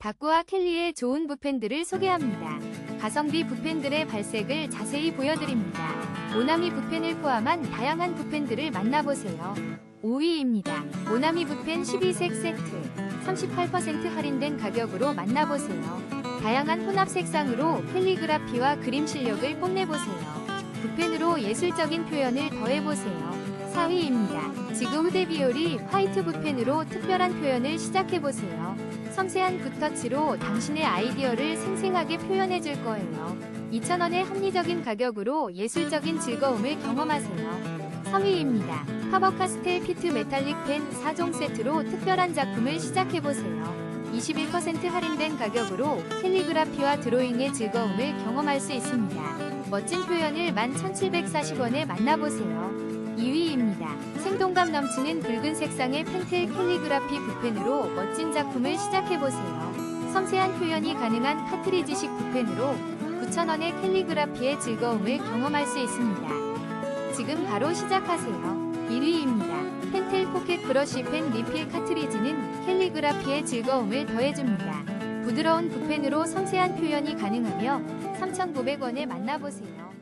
다꾸와 켈리의 좋은 붓펜들을 소개합니다. 가성비 붓펜들의 발색을 자세히 보여드립니다. 모나미 붓펜을 포함한 다양한 붓펜들을 만나보세요. 5위입니다. 모나미 붓펜 12색 세트 38% 할인된 가격으로 만나보세요. 다양한 혼합 색상으로 캘리그라피와 그림 실력을 뽐내보세요. 예술적인 표현을 더해보세요. 4위입니다. 지구 후대 비올이 화이트 붓펜으로 특별한 표현을 시작해보세요. 섬세한 붓터치로 당신의 아이디어를 생생하게 표현해줄 거예요. 2,000원의 합리적인 가격으로 예술적인 즐거움을 경험하세요. 3위입니다. 파버카스텔 피트 메탈릭 펜 4종 세트로 특별한 작품을 시작해보세요. 21% 할인된 가격으로 캘리그라피와 드로잉의 즐거움을 경험할 수 있습니다. 멋진 표현을 11,740원에 만나보세요. 2위입니다. 생동감 넘치는 붉은 색상의 펜텔 캘리그라피 붓펜으로 멋진 작품을 시작해보세요. 섬세한 표현이 가능한 카트리지식 붓펜으로 9,000원의 캘리그라피의 즐거움을 경험할 수 있습니다. 지금 바로 시작하세요. 1위입니다. 펜텔 포켓 브러쉬 펜 리필 카트리지는 캘리그라피의 즐거움을 더해줍니다. 부드러운 붓펜으로 섬세한 표현이 가능하며 3,900원에 만나보세요.